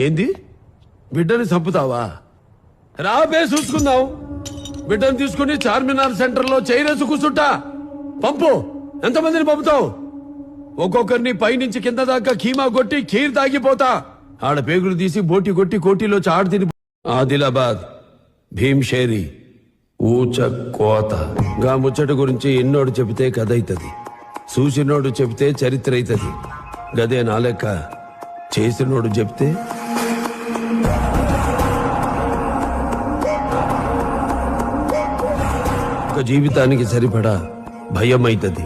ఏంది? బిడ్డని చంపుతావా? రాబే చూసుకుందాం. బిడ్డను తీసుకుని చార్మినార్ సెంటర్లో చైరేసు కూర్చుంటా. పంపు ఎంతమందిని పంపుతావు? ఒక్కొక్కరిని పైనుంచి కింద దాకా కీమా కొట్టి ఖీర్ తాగిపోతా. ఆడ పేగులు తీసి బోటి కొట్టి కోటిలో చాడు తిని ఆదిలాబాద్ భీమ్షేరి ఊచ కోత. గా ముచ్చట గురించి ఎన్నోడు చెబితే కథ అవుతుంది చూసినోడు చెబితే చరిత్ర అవుతుంది గదే నా లెక్క. చేసినోడు చెప్తే ఒక జీవితానికి సరిపడా భయం అవుతుంది